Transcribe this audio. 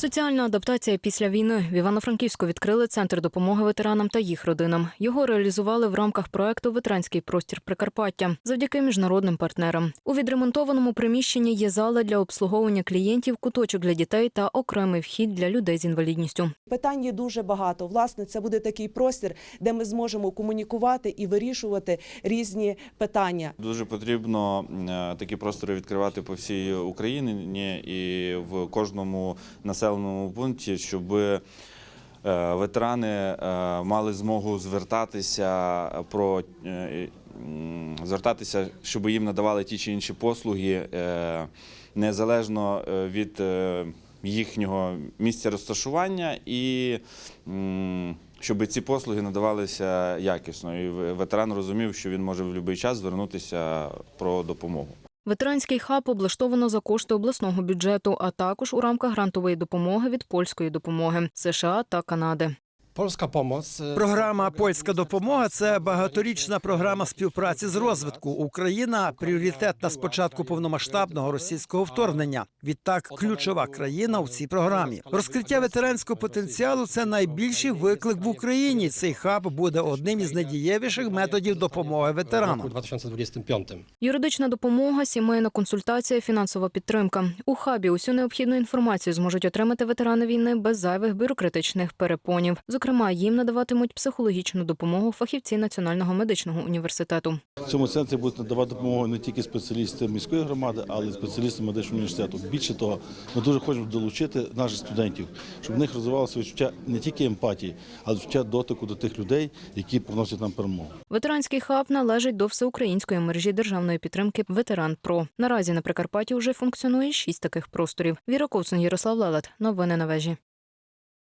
Соціальна адаптація після війни в Івано-Франківську відкрили центр допомоги ветеранам та їх родинам. Його реалізували в рамках проекту Ветеранський простір Прикарпаття завдяки міжнародним партнерам. У відремонтованому приміщенні є зала для обслуговування клієнтів, куточок для дітей та окремий вхід для людей з інвалідністю. Питань є дуже багато. Власне, це буде такий простір, де ми зможемо комунікувати і вирішувати різні питання. Дуже потрібно е, такі простори відкривати по всій Україні і в кожному населеному пункті, щоб е, ветерани е, мали змогу звертатися про е, звертатися, щоб їм надавали ті чи інші послуги незалежно від їхнього місця розташування і щоб ці послуги надавалися якісно. І ветеран розумів, що він може в будь-який час звернутися про допомогу. Ветеранський хаб облаштовано за кошти обласного бюджету, а також у рамках грантової допомоги від польської допомоги США та Канади. Polska pomoc. e, Програма Польська допомога це багаторічна програма співпраці з розвитку. Україна пріоритетна з початку повномасштабного російського вторгнення. Відтак, ключова країна у цій програмі. Розкриття ветеранського потенціалу це найбільший виклик в Україні. Цей хаб буде одним із найдієвіших методів допомоги ветеранам. 2025. Юридична допомога, сімейна консультація, фінансова підтримка. У хабі усю необхідну інформацію зможуть отримати ветерани війни без зайвих бюрократичних перепонів. Зокрема, їм надаватимуть психологічну допомогу фахівці Національного медичного університету. В цьому центрі будуть надавати допомогу не тільки спеціалісти міської громади, але й спеціалісти медичного університету. Більше того, ми дуже хочемо долучити наших студентів, щоб в них розвивалося відчуття не тільки емпатії, але й відчуття дотику до тих людей, які приносять нам перемогу. Ветеранський хаб належить до всеукраїнської мережі державної підтримки Ветеран Про. Наразі на Прикарпатті вже функціонує шість таких просторів. Віра Ковцун, Ярослав Лелет. Новини на вежі.